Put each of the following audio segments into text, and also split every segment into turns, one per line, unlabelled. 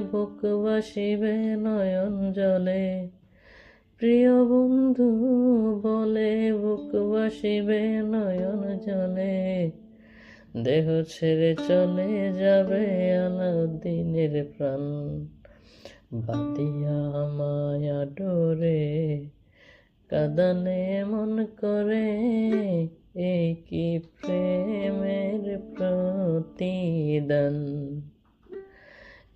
বুক বাসিবে নয়ন জলে। প্রিয় বন্ধু, বলে বুক বাসিবে নয়ন জলে। দেহ ছেড়ে চলে যাবে আলাউদ্দিনের প্রাণ। বাতিয়া মায়া ডোরে কাদানে মন করে এই কি প্রেমের প্রতিদান।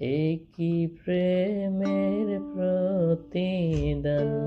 একই প্রেমের প্রতিদান।